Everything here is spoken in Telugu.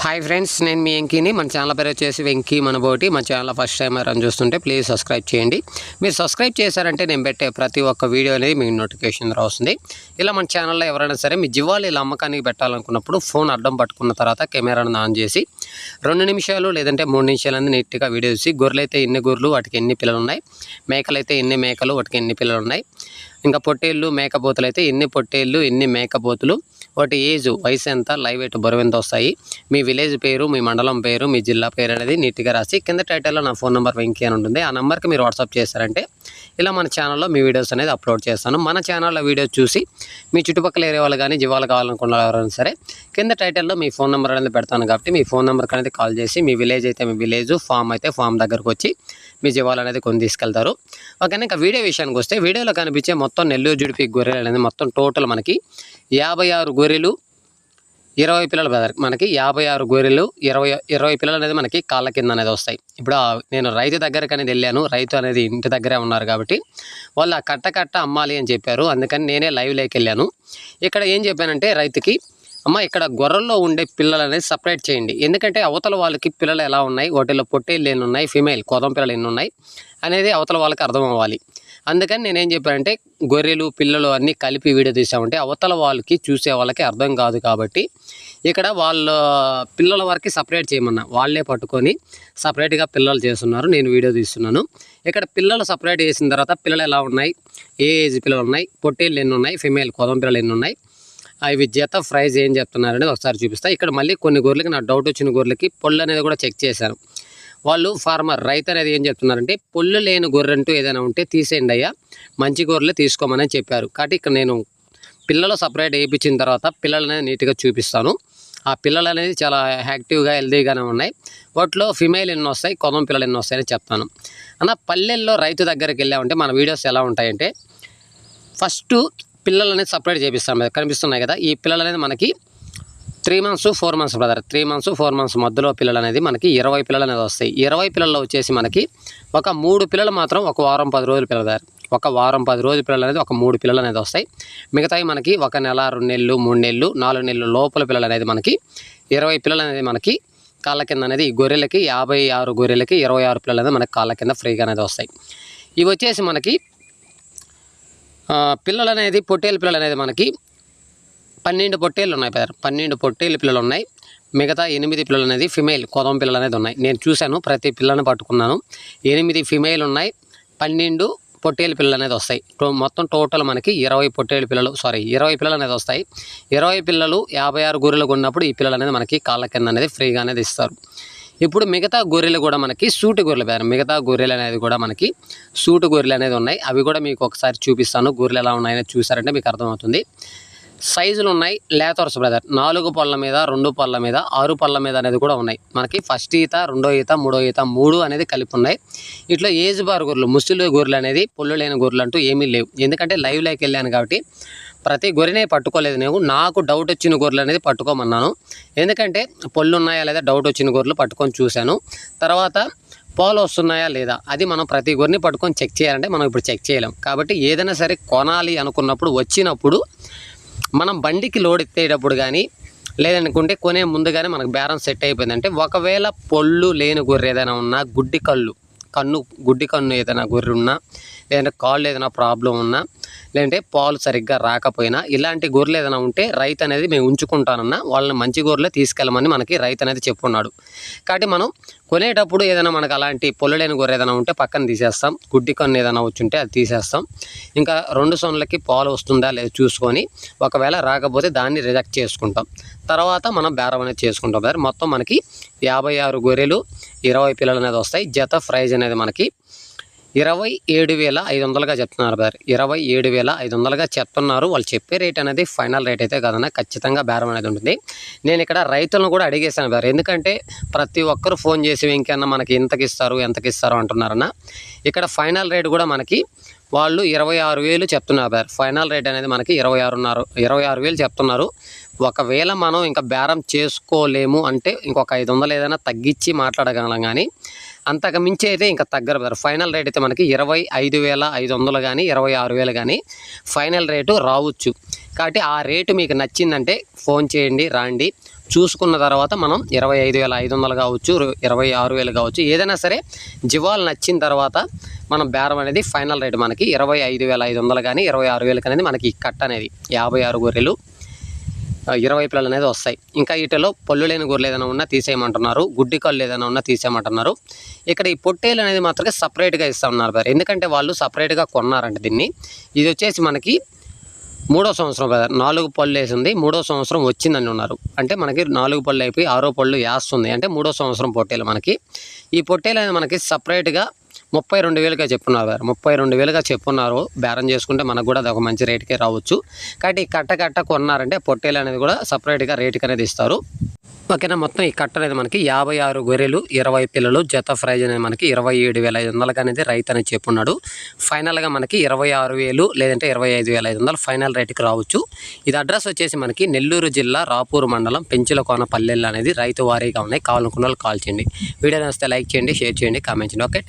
హాయ్ ఫ్రెండ్స్ నేను మీ వెంకీని. మన ఛానల్ పేరు వచ్చేసి వెంకీ మనబోటి. మన ఛానల్ ఫస్ట్ టైం రన్ చూస్తుంటే ప్లీజ్ సబ్స్క్రైబ్ చేయండి. మీరు సబ్స్క్రైబ్ చేశారంటే నేను పెట్టే ప్రతి ఒక్క వీడియో అనేది మీకు నోటిఫికేషన్ ద్వారా వస్తుంది. ఇలా మన ఛానల్లో ఎవరైనా సరే మీ జీవాలు ఇలా అమ్మకానికి పెట్టాలనుకున్నప్పుడు ఫోన్ అడ్డం పట్టుకున్న తర్వాత కెమెరాను ఆన్ చేసి రెండు నిమిషాలు లేదంటే మూడు నిమిషాలు అనేది నీట్గా వీడియో చూసి గొర్రెలు అయితే ఎన్ని గొర్రెలు వాటికి ఎన్ని పిల్లలు ఉన్నాయి మేకలు అయితే ఎన్ని మేకలు వాటికి ఎన్ని పిల్లలు ఉన్నాయి ఇంకా పొట్టేళ్ళు మేకపోతులు అయితే ఎన్ని పొట్టేళ్ళు ఎన్ని మేకపోతులు వాటి ఏజ్ వయసు ఎంత లైవ్ ఎయిట్ బరువు ఎంత వస్తాయి మీ విలేజ్ పేరు మీ మండలం పేరు మీ జిల్లా పేరు అనేది నీట్గా రాసి కింద టైటిల్లో నా ఫోన్ నెంబర్ వెంకీ అని ఉంటుంది. ఆ నెంబర్కి మీరు వాట్సాప్ చేశారంటే ఇలా మన ఛానల్లో మీ వీడియోస్ అనేది అప్లోడ్ చేస్తాను. మన ఛానల్లో వీడియోస్ చూసి మీ చుట్టుపక్కల ఏరియా వాళ్ళు కానీ జీవాలు కావాలనుకున్న ఎవరైనా సరే కింద టైటిల్లో మీ ఫోన్ నెంబర్ అనేది పెడతాను కాబట్టి మీ ఫోన్ నెంబర్కి అనేది కాల్ చేసి మీ విలేజ్ అయితే మీ విలేజ్ ఫామ్ అయితే ఫామ్ దగ్గరకు వచ్చి మీ జీవాలు అనేది కొని తీసుకెళ్తారు. ఓకేనా? ఇంకా వీడియో విషయానికి వస్తే వీడియోలో కనిపించే మొత్తం నెల్లూరు జుడిపి గొర్రెలు అనేది మొత్తం టోటల్ మనకి యాభై ఆరు గొర్రెలు ఇరవై పిల్లలు బ్రదర్ మనకి యాభై ఆరు గొర్రెలు ఇరవై ఇరవై పిల్లలు అనేది మనకి కాళ్ళ కింద అనేది వస్తాయి. ఇప్పుడు నేను రైతు దగ్గరకు అనేది వెళ్ళాను. రైతు అనేది ఇంటి దగ్గరే ఉన్నారు కాబట్టి వాళ్ళు ఆ కట్ట కట్ట అమ్మాలి అని చెప్పారు. అందుకని నేనే లైవ్లోకి వెళ్ళాను. ఇక్కడ ఏం చెప్పానంటే రైతుకి అమ్మ ఇక్కడ గొర్రెల్లో ఉండే పిల్లలు అనేది సపరేట్ చేయండి. ఎందుకంటే అవతల వాళ్ళకి పిల్లలు ఎలా ఉన్నాయి? వాటిలో పొట్టేళ్ళు ఎన్ని ఉన్నాయి? ఫిమేల్ కోదం పిల్లలు ఎన్ని ఉన్నాయి? అనేది అవతల వాళ్ళకి అర్థం అవ్వాలి. అందుకని నేనేం చెప్పానంటే గొర్రెలు పిల్లలు అన్నీ కలిపి వీడియో తీసామంటే అవతల వాళ్ళకి చూసే వాళ్ళకి అర్థం కాదు కాబట్టి ఇక్కడ వాళ్ళ పిల్లల వరకు సపరేట్ చేయమన్నా. వాళ్ళే పట్టుకొని సపరేట్గా పిల్లలు చేస్తున్నారు. నేను వీడియో తీస్తున్నాను. ఇక్కడ పిల్లలు సపరేట్ చేసిన తర్వాత పిల్లలు ఎలా ఉన్నాయి? ఏ ఏజ్ పిల్లలు ఉన్నాయి? పొట్టేళ్ళు ఎన్ని ఉన్నాయి? ఫిమేల్ కోదం పిల్లలు ఎన్ని ఉన్నాయి? అవి జత ప్రైజ్ ఏం చెప్తున్నారనేది ఒకసారి చూపిస్తా. ఇక్కడ మళ్ళీ కొన్ని గొర్రెలకి నా డౌట్ వచ్చిన గొర్రెలకి పొళ్ళు అనేది కూడా చెక్ చేశాను. వాళ్ళు ఫార్మర్ రైతు అనేది ఏం చెప్తున్నారంటే పొల్లు లేని గొర్రె అంటూ ఏదైనా ఉంటే తీసేయండి అయ్యా మంచి గొర్రెలే తీసుకోమని చెప్పారు. కాబట్టి ఇక్కడ నేను పిల్లలు సపరేట్ వేయించిన తర్వాత పిల్లలు నీట్గా చూపిస్తాను. ఆ పిల్లలు అనేది చాలా యాక్టివ్గా హెల్దీగానే ఉన్నాయి. వాటిలో ఫిమేల్ ఎన్ని వస్తాయి కొదం పిల్లలు ఎన్ని వస్తాయని చెప్తాను. అన్న పల్లెల్లో రైతు దగ్గరికి వెళ్ళామంటే మన వీడియోస్ ఎలా ఉంటాయంటే ఫస్ట్ పిల్లలు అనేది సపరేట్ చేపిస్తాం కనిపిస్తున్నాయి కదా ఈ పిల్లలు అనేది మనకి three months four months brother three months four months మధ్యలో పిల్లలు అనేది మనకి ఇరవై పిల్లలు అనేది వస్తాయి. ఇరవై పిల్లల్లో వచ్చేసి మనకి ఒక మూడు పిల్లలు మాత్రం ఒక వారం పది రోజులు పిల్లదారు ఒక వారం పది రోజుల పిల్లలు అనేది ఒక మూడు పిల్లలు అనేది వస్తాయి. మిగతావి మనకి ఒక నెల రెండు నెలలు మూడు నెలలు నాలుగు నెలలు లోపల పిల్లలు అనేది మనకి ఇరవై పిల్లలు అనేది మనకి కాళ్ళ కింద అనేది ఈ గొర్రెలకి యాభై ఆరు గొర్రెలకి ఇరవై ఆరు పిల్లలు అనేది మనకి కాళ్ళ కింద ఫ్రీగా అనేది వస్తాయి. ఇవి వచ్చేసి మనకి పిల్లలు అనేది పొట్టేలు పిల్లలు అనేది మనకి పన్నెండు పొట్టేళ్ళు ఉన్నాయి పెద్ద పన్నెండు పొట్టేళ్ళు పిల్లలు ఉన్నాయి. మిగతా ఎనిమిది పిల్లలు అనేది ఫిమేల్ కోదం పిల్లలు అనేది ఉన్నాయి. నేను చూశాను ప్రతి పిల్లని పట్టుకున్నాను. ఎనిమిది ఫిమేల్ ఉన్నాయి. పన్నెండు పొట్టేలు పిల్లలు అనేది వస్తాయి. టో- మొత్తం టోటల్ మనకి ఇరవై పొట్టేలు పిల్లలు సారీ ఇరవై పిల్లలు అనేది వస్తాయి. ఇరవై పిల్లలు యాభై ఆరు గొర్రెలు కొన్నప్పుడు ఈ పిల్లలు అనేది మనకి కాళ్ళ కింద అనేది ఫ్రీగా అనేది ఇస్తారు. ఇప్పుడు మిగతా గొర్రెలు కూడా మనకి సూటు గొర్రెలు పేరు. మిగతా గొర్రెలు అనేది కూడా మనకి సూటు గొర్రెలు అనేది ఉన్నాయి. అవి కూడా మీకు ఒకసారి చూపిస్తాను. గొర్రెలు ఎలా ఉన్నాయని చూసారంటే మీకు అర్థమవుతుంది. సైజులు ఉన్నాయి. లేతర్స్ బ్రదర్. నాలుగు పళ్ళ మీద రెండు పళ్ళ మీద ఆరు పళ్ళ మీద అనేది కూడా ఉన్నాయి. మనకి ఫస్ట్ ఈత రెండో ఈత మూడో ఈత మూడు అనేది కలిపి ఉన్నాయి. ఇట్లా ఏజ్ బార్ గొర్రెలు ముసలి గొర్రెలు అనేది పొల్లు లేని గొర్రెలు అంటూ ఏమీ లేవు. ఎందుకంటే లైవ్లోకి వెళ్ళాను కాబట్టి ప్రతి గొర్రెనే పట్టుకోలేదు నేను. నాకు డౌట్ వచ్చిన గొర్రెలు అనేది పట్టుకోమన్నాను. ఎందుకంటే పొల్లు ఉన్నాయా లేదా డౌట్ వచ్చిన గొర్రెలు పట్టుకొని చూశాను. తర్వాత పాలు వస్తున్నాయా లేదా అది మనం ప్రతి గొర్రెని పట్టుకొని చెక్ చేయాలంటే మనం ఇప్పుడు చెక్ చేయలేం. కాబట్టి ఏదైనా సరే కొనాలి అనుకున్నప్పుడు వచ్చినప్పుడు మనం బండికి లోడ్ ఎత్తేటప్పుడు కానీ లేదనుకుంటే కొనే ముందుగానే మనకు బేరం సెట్ అయిపోయిందంటే ఒకవేళ పొళ్ళు లేని గొర్రె ఏదైనా ఉన్నా గుడ్డి కళ్ళు కన్ను గుడ్డి కన్ను ఏదైనా గొర్రె ఉన్నా లేదంటే కాళ్ళు ఏదైనా ప్రాబ్లం ఉన్నా లేదంటే పాలు సరిగ్గా రాకపోయినా ఇలాంటి గొర్రెలు ఏదైనా ఉంటే రైతు అనేది మేము ఉంచుకుంటానన్నా వాళ్ళని మంచి గొర్రెలు తీసుకెళ్ళమని మనకి రైతు అనేది చెప్పున్నాడు. కాబట్టి మనం కొనేటప్పుడు ఏదైనా మనకు అలాంటి పొల్లలేని గొర్రె ఏదైనా ఉంటే పక్కన తీసేస్తాం. గుడ్డి కన్ను ఏదైనా వచ్చి ఉంటే అది తీసేస్తాం. ఇంకా రెండు సొన్లకి పాలు వస్తుందా లేదా చూసుకొని ఒకవేళ రాకపోతే దాన్ని రిజెక్ట్ చేసుకుంటాం. తర్వాత మనం బేరం అనేది చేసుకుంటాం. సార్ మొత్తం మనకి యాభై ఆరు గొర్రెలు ఇరవై పిల్లలు అనేది వస్తాయి. జత ప్రైజ్ అనేది మనకి ఇరవై ఏడు వేల ఐదు వందలుగా చెప్తున్నారు బ్రదర్. ఇరవై ఏడు వేల ఐదు వందలుగా చెప్తున్నారు. వాళ్ళు చెప్పే రేట్ అనేది ఫైనల్ రేట్ అయితే కాదన్నా ఖచ్చితంగా బేరం అనేది ఉంటుంది. నేను ఇక్కడ రైతులను కూడా అడిగేశాను బ్రదర్. ఎందుకంటే ప్రతి ఒక్కరు ఫోన్ చేసి ఇంకన్నా మనకి ఇంతకి ఇస్తారు ఎంతకి ఇస్తారు అంటున్నారన్న. ఇక్కడ ఫైనల్ రేట్ కూడా మనకి వాళ్ళు ఇరవై ఆరు వేలు చెప్తున్నారు బ్రదర్. ఫైనల్ రేట్ అనేది మనకి ఇరవై ఆరున్నారు ఇరవై ఆరు వేలు చెప్తున్నారు. ఒకవేళ మనం ఇంకా బేరం చేసుకోలేము అంటే ఇంకొక ఐదు వందలు ఏదైనా తగ్గించి మాట్లాడగలం కానీ అంతకు మించి అయితే ఇంకా తగ్గరు బ్రదర్. ఫైనల్ రేట్ అయితే మనకి ఇరవై ఐదు వేల ఐదు వందలు కానీ ఇరవై ఆరు వేలు కానీ ఫైనల్ రేటు రావచ్చు. కాబట్టి ఆ రేటు మీకు నచ్చిందంటే ఫోన్ చేయండి రాండి. చూసుకున్న తర్వాత మనం ఇరవై ఐదు వేల ఐదు వందలు కావచ్చు ఇరవై ఆరు వేలు కావచ్చు ఏదైనా సరే జీవాలు నచ్చిన తర్వాత మనం బేరం అనేది ఫైనల్ రేట్ మనకి ఇరవై ఐదు వేల ఐదు వందలు కానీ ఇరవై ఆరు వేలకు అనేది మనకి కట్ కట్ట అనేది యాభై ఆరు గొర్రెలు ఇరవై పిల్లలు అనేది వస్తాయి. ఇంకా వీటిలో పళ్ళు లేని గొర్రెలు ఏదైనా ఉన్నా తీసేయమంటున్నారు. గుడ్డి కళ్ళు ఏదైనా ఉన్నా తీసేయమంటున్నారు. ఇక్కడ ఈ పొట్టేలు అనేది మాత్రమే సపరేట్గా ఇస్తామన్నారు బ్రదర్. ఎందుకంటే వాళ్ళు సపరేట్గా కొన్నారంట దీన్ని. ఇది వచ్చేసి మనకి మూడో సంవత్సరం బ్రదర్. నాలుగు పళ్ళు వేసింది మూడో సంవత్సరం వచ్చిందని ఉన్నారు. అంటే మనకి నాలుగు పళ్ళు అయిపోయి ఆరో పళ్ళు వేస్తుంది. అంటే మూడో సంవత్సరం పొట్టేలు మనకి. ఈ పొట్టేలు అనేది మనకి సపరేట్గా ముప్పై రెండు వేలుగా చెప్పున్నారు. ముప్పై రెండు వేలుగా చెప్పున్నారు. బేరం చేసుకుంటే మనకు కూడా అది ఒక మంచి రేటుకే రావచ్చు. కాబట్టి ఈ కట్ట కట్ట కొన్నారంటే పొట్టేలు అనేది కూడా సపరేట్గా రేటుకి అనేది ఇస్తారు. ఓకేనా? మొత్తం ఈ కట్ట అనేది మనకి యాభై ఆరు గొర్రెలు ఇరవై పిల్లలు జత ప్రైజ్ అనేది మనకి ఇరవై ఏడు వేల ఐదు వందలకి అనేది రైతు అనేది చెప్పున్నాడు. ఫైనల్గా మనకి ఇరవై ఆరు వేలు లేదంటే ఇరవై ఐదు వేల ఐదు వందలు ఫైనల్ రేటుకి రావచ్చు. ఇది అడ్రస్ వచ్చేసి మనకి నెల్లూరు జిల్లా రాపూరు మండలం పెంచులకోన పల్లెలు అనేది రైతు వారీగా ఉన్నాయి. కావాలనుకున్న వాళ్ళు కాల్ చేయండి. వీడియో నచ్చితే లైక్ చేయండి షేర్ చేయండి కామెంట్ చేయండి. ఓకే